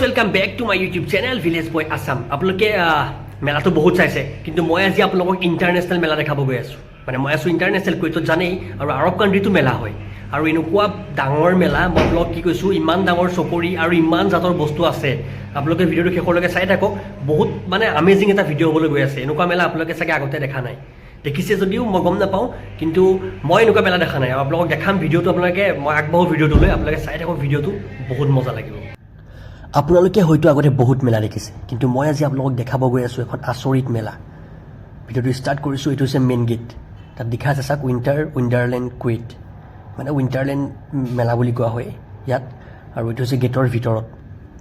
Welcome back to my YouTube channel village boy Assam आप लोग मेला तो बहुत चाइस है कि मैं आज आप लोगों को इंटरनेशनल मेला देखा गई आसो মানে মই আছোঁ ইণ্টাৰনেশ্যনেল কুৱেটত জানেই? আৰু আৰৱ কাণ্ট্ৰিতো মেলা হয়। আৰু এনেকুৱা ডাঙৰ মেলা, মই আপোনালোকক কি কৈছোঁ, ইমান ডাঙৰ চকৰি আৰু ইমান জাতৰ বস্তু আছে। আপোনালোকে ভিডিঅ'টো শেষলৈকে চাই থাকক। বহুত মানে আমেজিং এটা ভিডিঅ' হ'বলৈ গৈ আছে। এনেকুৱা মেলা আপোনালোকে চাগে আগতে দেখা নাই। দেখিছে যদিও, মই গম নাপাওঁ, কিন্তু মই এনেকুৱা মেলা দেখা নাই। আপোনালোকক দেখাম ভিডিঅ'টো আপোনালোকে, মই আগবাঢ়ো ভিডিঅ'টোলৈ আপোনালোকে চাই থাকক ভিডিঅ'টো। বহুত মজা লাগিব। আপোনালোকে হয়তো আগতে বহুত মেলা দেখিছে, কিন্তু মই আজি আপোনালোকক দেখাব গৈ আছোঁ এখন আচৰিত মেলা। ভিডিঅ'টো ষ্টাৰ্ট কৰিছোঁ, এইটো হৈছে মেইন গেট তাত লিখা আছে চাওক উইণ্টাৰ উইণ্ডাৰলেণ্ড কুইট মানে উইণ্টাৰলেণ্ড মেলা বুলি কোৱা হয় ইয়াত। আৰু এইটো হৈছে গেটৰ ভিতৰত।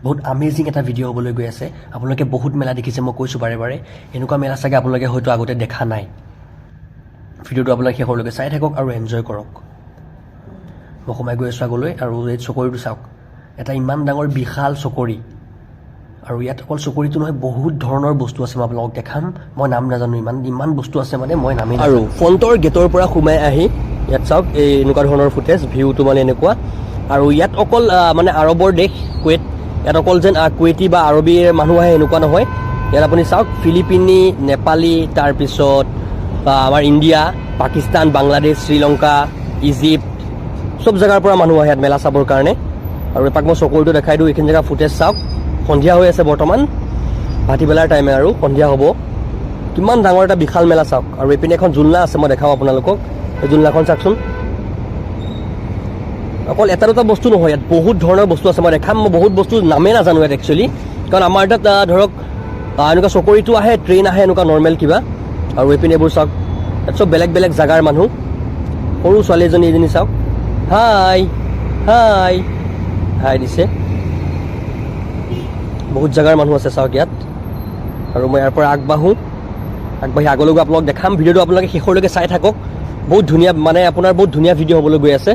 বহুত আমেজিং এটা ভিডিঅ' হ'বলৈ গৈ আছে। আপোনালোকে বহুত মেলা দেখিছে মই কৈছোঁ বাৰে বাৰে। এনেকুৱা মেলা চাগে আপোনালোকে হয়তো আগতে দেখা নাই। ভিডিঅ'টো আপোনালোকে শেষলৈকে চাই থাকক আৰু এনজয় কৰক। মই সোমাই গৈ আছোঁ আগলৈ আৰু এই চকৰিটো চাওক। এটা ইমান ডাঙৰ বিশাল চকৰি। আৰু ইয়াত অকল চকৰিটো নহয় বহুত ধৰণৰ বস্তু আছে মই আপোনালোকক দেখাম। মই নাম নাজানো ইমান ইমান বস্তু আছে মানে মই নামেই আৰু ফ্ৰণ্টৰ গেটৰ পৰা সোমাই আহি ইয়াত চাওক এই এনেকুৱা ধৰণৰ ফুটেজ ভিউটো মানে এনেকুৱা। আৰু ইয়াত অকল মানে আৰৱৰ দেশ কুৱেট ইয়াত অকল যেন কুৱেটি বা আৰবী মানুহ আহে এনেকুৱা নহয়। ইয়াত আপুনি চাওক ফিলিপিনি নেপালী তাৰপিছত আমাৰ ইণ্ডিয়া পাকিস্তান বাংলাদেশ শ্ৰীলংকা ইজিপ্ত চব জেগাৰ পৰা মানুহ আহে ইয়াত মেলা চাবৰ কাৰণে। আৰু এপাক মই চকুৰটো দেখাই দিওঁ এইখিনি জেগা ফুটেজ চাওক। সন্ধিয়া হৈ আছে বৰ্তমান। ভাটিবেলাৰ টাইমে আৰু সন্ধিয়া হ'ব। কিমান ডাঙৰ এটা বিশাল মেলা চাওক। আৰু এইপিনে এখন জোলনা আছে, মই দেখাওঁ আপোনালোকক। এই জোলনাখন চাওকচোন। অকল এটা দুটা বস্তু নহয়, ইয়াত বহুত ধৰণৰ বস্তু আছে, মই দেখাম। মই বহুত বস্তু নামেই নাজানো ইয়াত একচুৱেলি কাৰণ আমাৰ তাত ধৰক এনেকুৱা চকৰিটো আহে ট্ৰেইন আহে, এনেকুৱা নৰ্মেল কিবা। আৰু এইপিনে এইবোৰ চাওক। ইয়াত চব বেলেগ বেলেগ জেগাৰ মানুহ। সৰু ছোৱালী এজনী এজনী চাওক। হাই হাই হাই দিছে। বহুত জেগাৰ মানুহ আছে চাওক ইয়াত। আৰু মই ইয়াৰ পৰা আগবাঢ়োঁ। আগবাঢ়ি আগলৈ গৈ আপোনালোকক দেখাম। ভিডিঅ'টো আপোনালোকে শেষলৈকে চাই থাকক। বহুত ধুনীয়া মানে আপোনাৰ বহুত ধুনীয়া ভিডিঅ' হ'বলৈ গৈ আছে।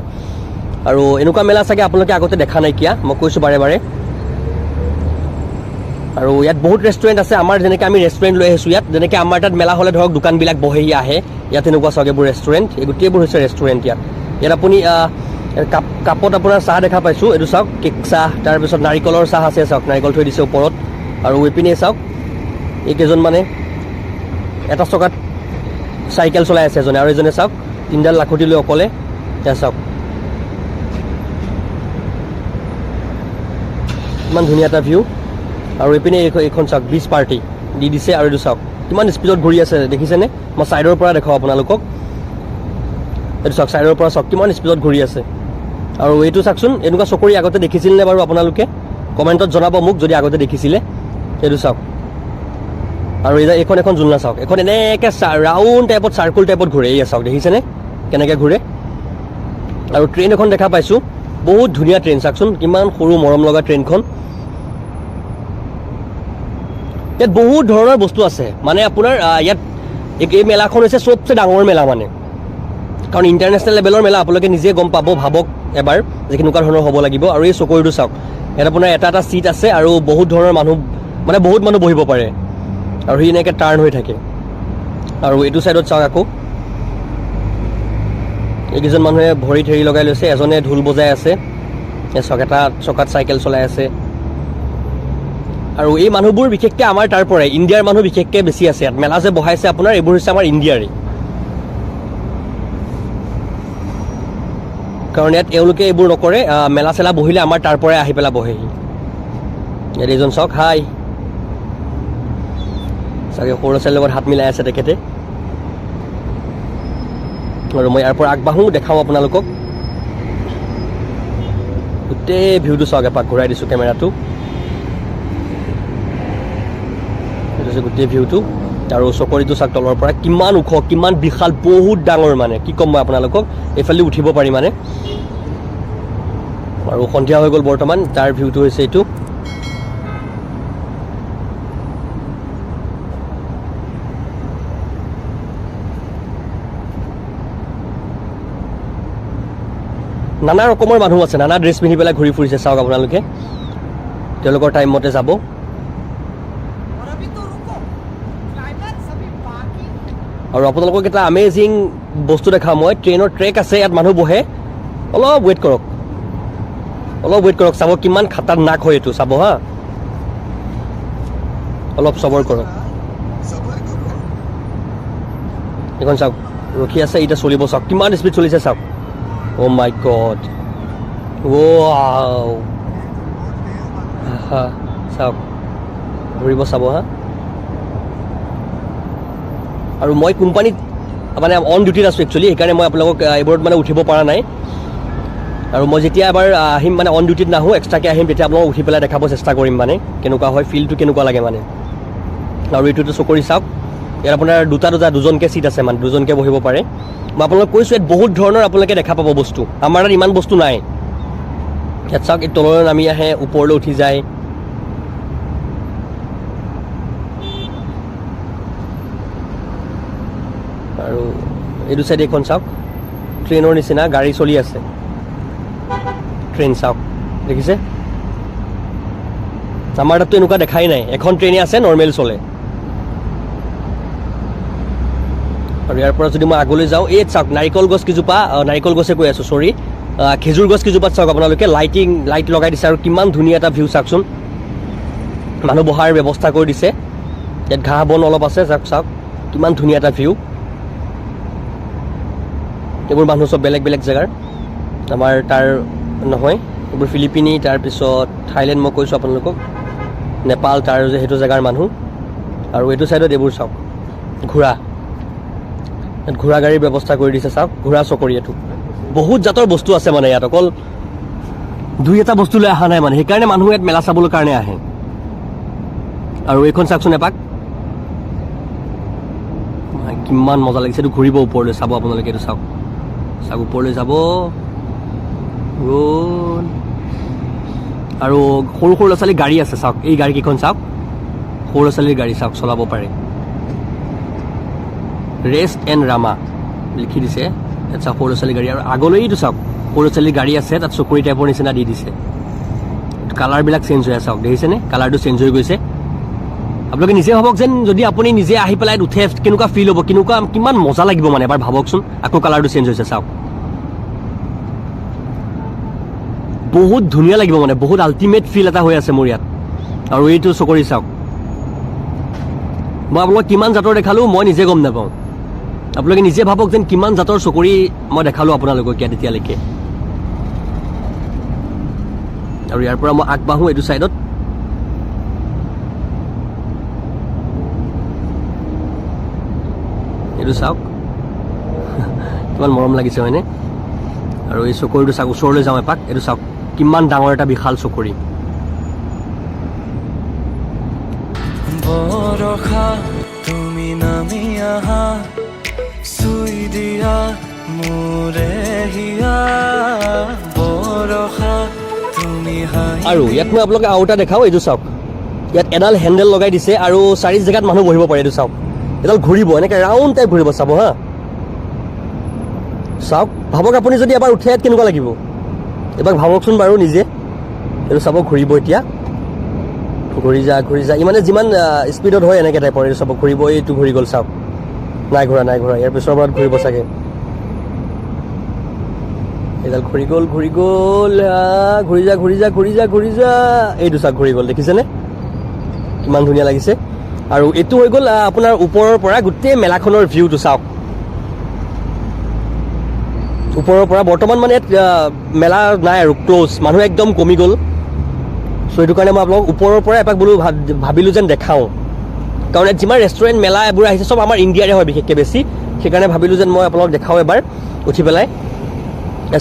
আৰু এনেকুৱা মেলা চাগে আপোনালোকে আগতে দেখা নাইকিয়া। মই কৈছোঁ বাৰে বাৰে। আৰু ইয়াত বহুত ৰেষ্টুৰেণ্ট আছে। আমাৰ যেনেকৈ আমি ৰেষ্টুৰেণ্ট লৈ আহিছোঁ ইয়াত। যেনেকৈ আমাৰ তাত মেলা হ'লে ধৰক দোকানবিলাক বহেহি আহে। ইয়াত এনেকুৱা চাওক এইবোৰ ৰেষ্টুৰেণ্ট এই গোটেইবোৰ হৈছে ৰেষ্টুৰেণ্ট ইয়াত। ইয়াত আপুনি কাপ কাপত আপোনাৰ চাহ দেখা পাইছোঁ এইটো চাওক কেক চাহ তাৰপিছত নাৰিকলৰ চাহ আছে চাওক নাৰিকল থৈ দিছে ওপৰত আৰু এইপিনে চাওক এইকেইজন মানে এটা চকাত চাইকেল চলাই আছে এজনে আৰু এজনে চাওক তিনিডাল লাখুটি লৈ অকলে চাওক। ইমান ধুনীয়া এটা ভিউ আৰু এইপিনে এইখন চাওক বিচ পাৰ্টি দি দিছে আৰু এইটো চাওক কিমান স্পীডত ঘূৰি আছে দেখিছেনে? মই ছাইডৰ পৰা দেখাওঁ আপোনালোকক। এইটো চাওক ছাইডৰ পৰা চাওক কিমান স্পীডত ঘূৰি আছে। আৰু এইটো চাওকচোন, এনেকুৱা চকৰি আগতে দেখিছিল নে বাৰু আপোনালোকে? কমেণ্টত জনাব মোক যদি আগতে দেখিছিলে। এইটো চাওক। আৰু এই এইখন এখন জোলনা চাওক। এখন এনেকৈ ৰাউণ্ড টাইপত চাৰ্কুল টাইপত ঘূৰে এয়া চাওক, দেখিছেনে? কেনেকৈ ঘূৰে? আৰু ট্ৰেইন এখন দেখা পাইছোঁ। বহুত ধুনীয়া ট্ৰেইন চাওকচোন, কিমান সৰু মৰম লগা ট্ৰেইনখন ইয়াত বহুত ধৰণৰ বস্তু আছে। মানে আপোনাৰ ইয়াত এই মেলাখন হৈছে চবচে ডাঙৰ মেলা মানে। কাৰণ ইণ্টাৰনেশ্যনেল লেভেলৰ মেলা আপোনালোকে নিজে গম পাব ভাবক এবাৰ যে কেনেকুৱা ধৰণৰ হ'ব লাগিব। আৰু এই চকৰিটো চাওক ইয়াত আপোনাৰ এটা এটা ছিট আছে আৰু বহুত ধৰণৰ মানুহ মানে বহুত মানুহ বহিব পাৰে। আৰু সি এনেকৈ টাৰ্ণ হৈ থাকে। আৰু এইটো ছাইডত চাওক আকৌ। এইকেইজন মানুহে ভৰিত হেৰি লগাই লৈছে এজনে ঢোল বজাই আছে। চক এটা চকাত চাইকেল চলাই আছে। আৰু এই মানুহবোৰ বিশেষকৈ আমাৰ তাৰ পৰাই ইণ্ডিয়াৰ মানুহ বিশেষকৈ বেছি আছে ইয়াত। মেলা যে বহাইছে আপোনাৰ এইবোৰ হৈছে আমাৰ ইণ্ডিয়াৰে কাৰণ ইয়াত এওঁলোকে এইবোৰ নকৰে মেলা চেলা বহিলে আমাৰ তাৰ পৰাই আহি পেলাই বহেহি। ইয়াত এইজন চাওক, হাই। চাগে সৰু ল'ৰা ছোৱালীৰ লগত হাত মিলাই আছে তেখেতে। আৰু মই ইয়াৰ পৰা আগবাঢ়োঁ, দেখাওঁ আপোনালোকক। গোটেই ভিউটো চাওক, এপাক ঘূৰাই দিছোঁ কেমেৰাটো। গোটেই ভিউটো। আৰু চকৰিটো চাওক তলৰ পৰা কিমান ওখ, কিমান বিশাল, বহুত ডাঙৰ মানে। কি ক'ম মই আপোনালোকক? এইফালে উঠিব পাৰি মানে। আৰু সন্ধিয়া হৈ গ'ল বৰ্তমান, তাৰ ভিউটো হৈছে এইটো। নানা ৰকমৰ মানুহ আছে, নানা ড্ৰেছ পিন্ধি পেলাই ঘূৰি ফুৰিছে, চাওক আপোনালোকে। তেওঁলোকৰ টাইম মতে যাব। আৰু আপোনালোকক এটা আমেজিং বস্তু দেখাওঁ মই ট্ৰেইনৰ ট্ৰেক আছে, ইয়াত মানুহ বহে। অলপ ৱেইট কৰক। অলপ ৱেইট কৰক, চাব কিমান খাতাৰনাক হয় এইটো, চাব হা। অলপ চবৰ কৰক। এইখন চাওক, ৰখি আছে, এতিয়া চলিব চাওক, কিমান স্পীড চলিছে চাওক। অ' মাই গড হা চাওক ঘূৰিব চাব হা। আৰু মই কোম্পানীত মানে অন ডিউটিত আছোঁ একচুৱেলি সেইকাৰণে মই আপোনালোকক এইবোৰত মানে উঠিব পৰা নাই। আৰু মই যেতিয়া এবাৰ আহ, আহিম মানে অন ডিউটিত নাহোঁ এক্সট্ৰাকৈ আহিম তেতিয়া আপোনালোকক উঠি পেলাই দেখাব চেষ্টা কৰিম মানে কেনেকুৱা হয় ফিলটো কেনেকুৱা লাগে মানে। আৰু এইটোতো চকৰি চাওক ইয়াত আপোনাৰ দুটা দুটা দুজনকৈ চিট আছে মানে দুজনকৈ বহিব পাৰে। মই আপোনালোকক কৈছোঁ ইয়াত বহুত ধৰণৰ আপোনালোকে দেখা পাব বস্তু। আমাৰ তাত ইমান বস্তু নাই। ইয়াত চাওক এই তললৈ নামি আহে ওপৰলৈ উঠি যায়। আৰু এইটো চাইডে এইখন চাওক। ট্ৰেইনৰ নিচিনা গাড়ী চলি আছে। ট্ৰেইন চাওক। দেখিছে? আমাৰ তাততো এনেকুৱা দেখাই নাই। এখন ট্ৰেইনে আছে নৰ্মেল চলে। আৰু ইয়াৰ পৰা যদি মই আগলৈ যাওঁ, এই চাওক, নাৰিকল গছ কেইজোপা নাৰিকল গছে কৈ আছোঁ চৰি খেজুৰ গছ কেইজোপাত চাওক আপোনালোকে লাইটিং লাইট লগাই দিছে আৰু কিমান ধুনীয়া এটা ভিউ চাওকচোন। মানুহ বহাৰ ব্যৱস্থা কৰি দিছে। ইয়াত ঘাঁহ বন অলপ আছে চাওক চাওক। কিমান ধুনীয়া এটা ভিউ এইবোৰ মানুহ চব বেলেগ বেলেগ জেগাৰ। আমাৰ তাৰ নহয়, এইবোৰ ফিলিপিনি তাৰপিছত থাইলেণ্ড মই কৈছোঁ আপোনালোকক। নেপাল, তাৰ যে সেইটো জেগাৰ মানুহ। আৰু এইটো ছাইডত এইবোৰ চাওক, ঘোঁৰা। ইয়াত ঘোঁৰা গাড়ীৰ ব্যৱস্থা কৰি দিছে, চাওক, ঘোঁৰা চকৰি এইটো। বহুত জাতৰ বস্তু আছে মানে ইয়াত, অকল দুই এটা বস্তু লৈ অহা নাই মানে সেইকাৰণে মানুহ ইয়াত মেলা চাবলৈ কাৰণে আহে। আৰু এইখন চাওকচোন এপাক। কিমান মজা লাগিছে, এইটো ঘূৰিব ওপৰলৈ, চাব আপোনালোকে এইটো চাওক। চাওক ওপৰলৈ যাব। গ'ল আৰু সৰু সৰু ল'ৰা ছোৱালীৰ গাড়ী আছে, চাওক। এই গাড়ীকেইখন চাওক। সৰু ল'ৰা ছোৱালীৰ গাড়ী চাওক, চলাব পাৰে। ৰেষ্ট এণ্ড ৰামা লিখি দিছে। ইয়াত চাওক, সৰু ল'ৰা ছোৱালীৰ গাড়ী। আৰু আগলৈ এইটো চাওক, সৰু ল'ৰা ছোৱালীৰ গাড়ী আছে, তাত চকৰি টাইপৰ নিচিনা দি দিছে। কালাৰবিলাক চেঞ্জ হৈ আছে, চাওক। দেখিছেনে? কালাৰটো চেঞ্জ হৈ গৈছে। আপোনালোকে নিজে ভাবক যেন যদি আপুনি নিজে আহি পেলাই উঠে, কেনেকুৱা ফিল হ'ব, কেনেকুৱা, কিমান মজা লাগিব মানে এবাৰ ভাবকচোন। আকৌ কালাৰটো চেঞ্জ হৈছে, চাওক। বহুত ধুনীয়া লাগিব মানে বহুত আল্টিমেট ফিল এটা হৈ আছে মোৰ ইয়াত। আৰু এইটো চকৰি চাওক। মই আপোনালোকক কিমান জাতৰ দেখালোঁ, মই নিজে গম নাপাওঁ। আপোনালোকে নিজে ভাবক যেন কিমান জাতৰ চকৰি মই দেখালোঁ আপোনালোকক ইয়াত এতিয়ালৈকে। আৰু ইয়াৰ পৰা মই আগবাঢ়োঁ এইটো ছাইডত এইটো চাওক। কিমান মৰম লাগিছে হয়নে? আৰু এই চকৰিটো চাওক ওচৰলৈ যাওঁ এপাক। এইটো চাওক কিমান ডাঙৰ এটা বিশাল চকৰি। বৰষা তুমি নামি আহা। চুই দিয়া মোৰে হিয়া। বৰষা তুমি আৰু ইয়াত মই আপোনালোকে আৰু এটা দেখাওঁ এইটো চাওক। ইয়াত এডাল হেণ্ডেল লগাই দিছে আৰু চাৰি জেগাত মানুহ বহিব পাৰে এইটো চাওক। এডাল ঘূৰিব, এনেকৈ ৰাউণ্ড টাইপ ঘূৰিব চাব, হা? চাওক, ভাবক আপুনি যদি এবাৰ উঠে ইয়াত কেনেকুৱা লাগিব? এবাৰ ভাবকচোন বাৰু নিজে। এইটো চাব ঘূৰিব এতিয়া। ঘূৰি যা ঘূৰি যা। ইমানে যিমান স্পীডত হয় এনেকৈ টাইপৰ এইটো চাব ঘূৰিব। এইটো ঘূৰি গ'ল, চাওক। নাই ঘূৰা নাই ঘূৰা। ইয়াৰ পিছৰ বাৰত ঘূৰিব চাগে। এইডাল ঘূৰি গ'ল ঘূৰি গ'ল ঘূৰি যা ঘূৰি যা ঘূৰি যা ঘূৰি যা। এইটো চাওক, ঘূৰি গ'ল। দেখিছেনে? কিমান ধুনীয়া লাগিছে। আৰু এইটো হৈ গ'ল আপোনাৰ ওপৰৰ পৰা গোটেই মেলাখনৰ ভিউটো চাওক। ওপৰৰ পৰা বৰ্তমান মানে ইয়াত মেলা নাই আৰু ক্ল'জ মানুহ একদম কমি গ'ল। চ' সেইটো কাৰণে মই আপোনালোকক ওপৰৰ পৰা এপাক বোলো ভাব- ভাবিলোঁ যেন দেখাওঁ। কাৰণ ইয়াত যিমান ৰেষ্টুৰেণ্ট মেলা এইবোৰ আহিছে, চব আমাৰ ইণ্ডিয়াৰে হয় বিশেষকৈ বেছি। সেইকাৰণে ভাবিলোঁ যেন মই আপোনালোকক দেখাওঁ এবাৰ, উঠি পেলাই।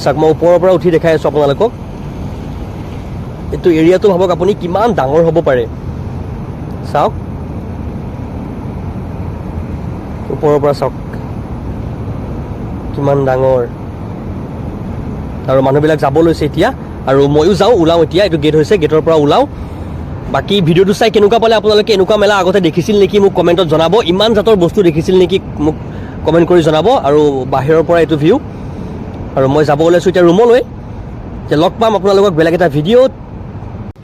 চাওক, মই ওপৰৰ পৰা উঠি দেখাই আছোঁ আপোনালোকক। এইটো এৰিয়াটো ভাবক আপুনি কিমান ডাঙৰ হ'ব পাৰে। চাওক। ওপৰৰ পৰা চাওক, কিমান ডাঙৰ। আৰু মানুহবিলাক যাব লৈছে এতিয়া, আৰু ময়ো যাওঁ, ওলাওঁ এতিয়া, এইটো গেট হৈছে গেটৰ পৰা ওলাওঁ। বাকী ভিডিঅ'টো চাই কেনেকুৱা পালে আপোনালোকে এনেকুৱা মেলা আগতে দেখিছিল নেকি মোক কমেণ্টত জনাব। ইমান জাতৰ বস্তু দেখিছিল নেকি মোক কমেণ্ট কৰি জনাব, আৰু বাহিৰৰ পৰা এইটো ভিউ আৰু মই যাব ওলাইছোঁ এতিয়া ৰুমলৈ এতিয়া লগ পাম আপোনালোকক বেলেগ এটা ভিডিঅ'ত।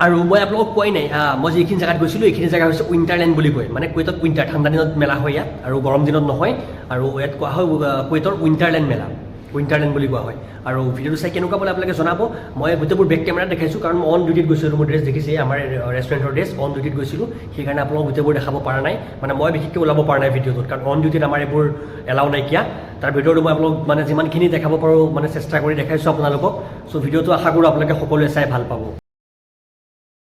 আৰু মই আপোনালোকক কোৱাই নাই মই যিখিনি জেগাত গৈছিলোঁ এইখিনি জেগা হৈছে উইণ্টাৰলেণ্ড বুলি কয়। মানে কুৱেটত উইণ্টাৰ ঠাণ্ডা দিনত মেলা হয় ইয়াত আৰু গৰম দিনত নহয়। আৰু ইয়াত কোৱা হয় কুৱেটৰ উইণ্টাৰলেণ্ড মেলা। উইণ্টাৰলেণ্ড বুলি কোৱা হয়। আৰু ভিডিঅ'টো চাই কেনেকুৱা পালে আপোনালোকে জনাব। মই গোটেইবোৰ বেক কেমেৰাত দেখাইছোঁ কাৰণ মই অন ডিউটিত গৈছিলোঁ মোৰ ড্ৰেছ দেখিছে আমাৰ ৰেষ্টুৰেণ্টৰ ড্ৰেছ অন ডিউটিত গৈছিলোঁ। সেইকাৰণে আপোনালোকক গোটেইবোৰ দেখাব পৰা নাই। মানে মই বিশেষকৈ ওলাব পৰা নাই ভিডিঅ'টোত কাৰণ অন ডিউটিত আমাৰ এইবোৰ এলাও নাইকিয়া। তাৰ ভিডিঅ'টো মই আপোনালোক মানে যিমানখিনি দেখাব পাৰোঁ মানে চেষ্টা কৰি দেখাইছোঁ আপোনালোকক। চ' ভিডিঅ'টো আশা কৰোঁ আপোনালোকে সকলোৱে চাই ভাল পাব।